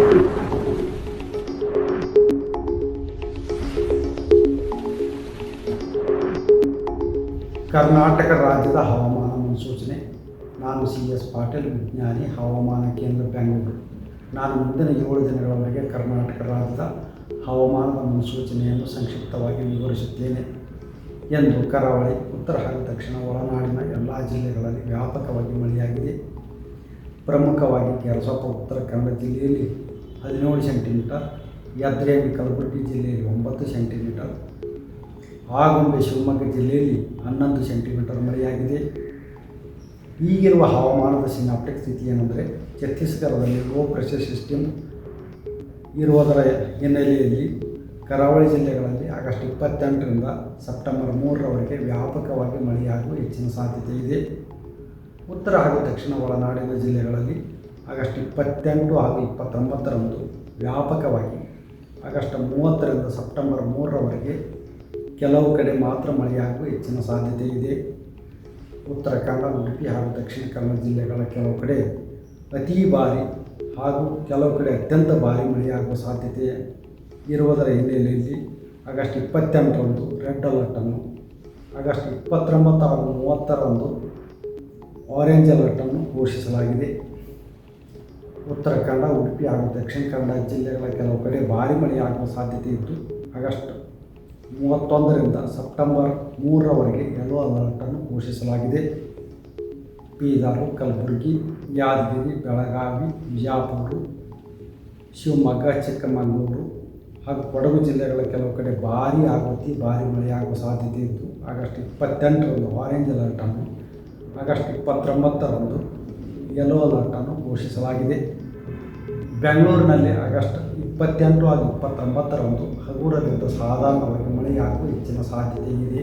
ಕರ್ನಾಟಕ ರಾಜ್ಯದ ಹವಾಮಾನ ಮುನ್ಸೂಚನೆ. ನಾನು ಸಿ ಎಸ್ ಪಾಟೀಲ್, ವಿಜ್ಞಾನಿ, ಹವಾಮಾನ ಕೇಂದ್ರ ಬೆಂಗಳೂರು. ನಾನು ಮುಂದಿನ ಏಳು ದಿನಗಳವರೆಗೆ ಕರ್ನಾಟಕ ರಾಜ್ಯದ ಹವಾಮಾನದ ಮುನ್ಸೂಚನೆಯನ್ನು ಸಂಕ್ಷಿಪ್ತವಾಗಿ ವಿವರಿಸುತ್ತೇನೆ. ಎಂದು ಕರಾವಳಿ, ಉತ್ತರ ಹಾಗೂ ದಕ್ಷಿಣ ಒಳನಾಡಿನ ಎಲ್ಲ ಜಿಲ್ಲೆಗಳಲ್ಲಿ ವ್ಯಾಪಕವಾಗಿ ಮಳೆಯಾಗಿದೆ. ಪ್ರಮುಖವಾಗಿ ಕೆರಸೊಪ್ಪ ಉತ್ತರ ಕನ್ನಡ ಜಿಲ್ಲೆಯಲ್ಲಿ ಹದಿನೇಳು ಸೆಂಟಿಮೀಟರ್ ಯಾತ್ರೆಯಲ್ಲಿ ಕಲಬುರಗಿ ಜಿಲ್ಲೆಯಲ್ಲಿ ಒಂಬತ್ತು ಸೆಂಟಿಮೀಟರ್, ಆಗುಂಬೆ, ಶಿವಮೊಗ್ಗ ಜಿಲ್ಲೆಯಲ್ಲಿ ಹನ್ನೊಂದು ಸೆಂಟಿಮೀಟರ್ ಮಳೆಯಾಗಿದೆ. ಈಗಿರುವ ಹವಾಮಾನದ ಸಿನಾಪ್ಟಿಕ್ ಸ್ಥಿತಿ ಏನೆಂದರೆ ಛತ್ತೀಸ್ಗಢದಲ್ಲಿ ಲೋ ಪ್ರೆಷರ್ ಸಿಸ್ಟಮ್ ಇರುವುದರ ಹಿನ್ನೆಲೆಯಲ್ಲಿ ಕರಾವಳಿ ಜಿಲ್ಲೆಗಳಲ್ಲಿ ಆಗಸ್ಟ್ ಇಪ್ಪತ್ತೆಂಟರಿಂದ ಸೆಪ್ಟೆಂಬರ್ ಮೂರರವರೆಗೆ ವ್ಯಾಪಕವಾಗಿ ಮಳೆಯಾಗುವ ಹೆಚ್ಚಿನ ಸಾಧ್ಯತೆ ಇದೆ. ಉತ್ತರ ಹಾಗೂ ದಕ್ಷಿಣ ಒಳನಾಡಿನ ಜಿಲ್ಲೆಗಳಲ್ಲಿ ಆಗಸ್ಟ್ ಇಪ್ಪತ್ತೆಂಟು ಹಾಗೂ ಇಪ್ಪತ್ತೊಂಬತ್ತರಂದು ವ್ಯಾಪಕವಾಗಿ ಆಗಸ್ಟ್ ಮೂವತ್ತರಿಂದ ಸೆಪ್ಟೆಂಬರ್ ಮೂರರವರೆಗೆ ಕೆಲವು ಕಡೆ ಮಾತ್ರ ಮಳೆಯಾಗುವ ಹೆಚ್ಚಿನ ಸಾಧ್ಯತೆ ಇದೆ. ಉತ್ತರ ಕನ್ನಡ, ಉಡುಪಿ ಹಾಗೂ ದಕ್ಷಿಣ ಕನ್ನಡ ಜಿಲ್ಲೆಗಳ ಕೆಲವು ಕಡೆ ಅತಿ ಭಾರಿ ಹಾಗೂ ಕೆಲವು ಕಡೆ ಅತ್ಯಂತ ಭಾರಿ ಮಳೆಯಾಗುವ ಸಾಧ್ಯತೆ ಇರುವುದರ ಹಿನ್ನೆಲೆಯಲ್ಲಿ ಆಗಸ್ಟ್ ಇಪ್ಪತ್ತೆಂಟರಂದು ರೆಡ್ ಅಲರ್ಟನ್ನು ಆಗಸ್ಟ್ ಇಪ್ಪತ್ತೊಂಬತ್ತು ಹಾಗೂ ಮೂವತ್ತರಂದು ಆರೆಂಜ್ ಅಲರ್ಟನ್ನು ಘೋಷಿಸಲಾಗಿದೆ. ಉತ್ತರ ಕನ್ನಡ, ಉಡುಪಿ ಹಾಗೂ ದಕ್ಷಿಣ ಕನ್ನಡ ಜಿಲ್ಲೆಗಳ ಕೆಲವು ಕಡೆ ಭಾರಿ ಮಳೆಯಾಗುವ ಸಾಧ್ಯತೆ ಇದ್ದು, ಆಗಸ್ಟ್ ಮೂವತ್ತೊಂದರಿಂದ ಸೆಪ್ಟೆಂಬರ್ ಮೂರರವರೆಗೆ ಯೆಲ್ಲೋ ಅಲರ್ಟನ್ನು ಘೋಷಿಸಲಾಗಿದೆ. ಬೀದರು, ಕಲಬುರಗಿ, ಯಾದಗಿರಿ, ಬೆಳಗಾವಿ, ಬಿಜಾಪುರ, ಶಿವಮೊಗ್ಗ, ಚಿಕ್ಕಮಗಳೂರು ಹಾಗೂ ಕೊಡಗು ಜಿಲ್ಲೆಗಳ ಕೆಲವು ಕಡೆ ಭಾರಿ ಆಗುತ್ತಿ ಭಾರಿ ಮಳೆಯಾಗುವ ಸಾಧ್ಯತೆ ಇದ್ದು, ಆಗಸ್ಟ್ ಇಪ್ಪತ್ತೆಂಟರಂದು ಆರೆಂಜ್ ಅಲರ್ಟನ್ನು ಆಗಸ್ಟ್ ಇಪ್ಪತ್ತೊಂಬತ್ತರಂದು ಯೆಲ್ಲೋ ಅಲರ್ಟನ್ನು ಘೋಷಿಸಲಾಗಿದೆ. ಬೆಂಗಳೂರಿನಲ್ಲಿ ಆಗಸ್ಟ್ ಇಪ್ಪತ್ತೆಂಟು ಹಾಗೂ ಇಪ್ಪತ್ತೊಂಬತ್ತರಂದು ಹಗುರದಿಂದ ಸಾಧಾರಣವಾಗಿ ಮಳೆಯಾಗುವ ಹೆಚ್ಚಿನ ಸಾಧ್ಯತೆ ಇದೆ.